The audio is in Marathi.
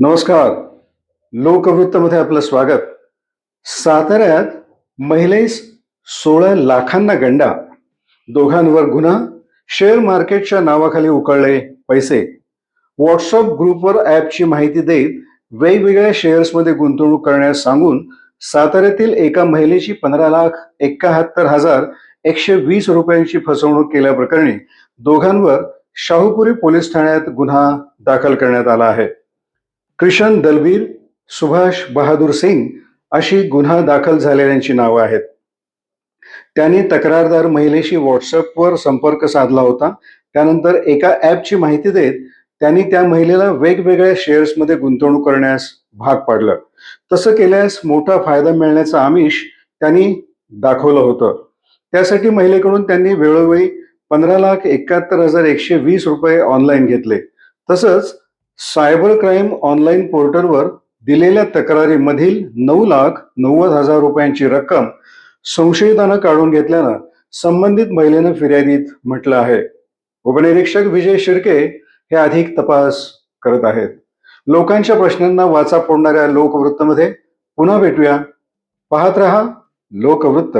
नमस्कार. लोकवृत्तमध्ये आपलं स्वागत. साताऱ्यात महिलेस सोळा लाखांना गंडा. दोघांवर गुन्हा. शेअर मार्केटच्या नावाखाली उकळले पैसे. व्हॉट्सअप ग्रुपवर ॲपची माहिती देत वेगवेगळ्या शेअर्समध्ये गुंतवणूक करण्यास सांगून साताऱ्यातील एका महिलेची पंधरा लाख एकाहत्तर हजार एकशे वीस रुपयांची फसवणूक केल्याप्रकरणी दोघांवर शाहूपुरी पोलीस ठाण्यात गुन्हा दाखल करण्यात आला आहे. क्रिशन दलबीर सुभाष बहादूर सिंग अशी गुन्हा दाखल झालेल्यांची नावं आहेत. त्यांनी तक्रारदार महिलेशी व्हॉट्सअपवर संपर्क साधला होता. त्यानंतर एका ॲपची माहिती देत त्यांनी त्या महिलेला वेगवेगळ्या शेअर्समध्ये गुंतवणूक करण्यास भाग पाडलं. तसं केल्यास मोठा फायदा मिळण्याचं आमिष त्यांनी दाखवलं होतं. त्यासाठी महिलेकडून त्यांनी वेळोवेळी पंधरा लाख एकाहत्तर हजार एकशे वीस रुपये ऑनलाईन घेतले. तसंच सायबर क्राईम ऑनलाईन पोर्टलवर दिलेल्या तक्रारीमधील नऊ लाख नव्वद हजार रुपयांची रक्कम संशयितानं काढून घेतल्यानं संबंधित महिलेनं फिर्यादीत म्हटलं आहे. उपनिरीक्षक विजय शिर्के हे अधिक तपास करत आहेत. लोकांच्या प्रश्नांना वाचा फोडणाऱ्या लोकवृत्तमध्ये पुन्हा भेटूया. पाहत रहा लोकवृत्त.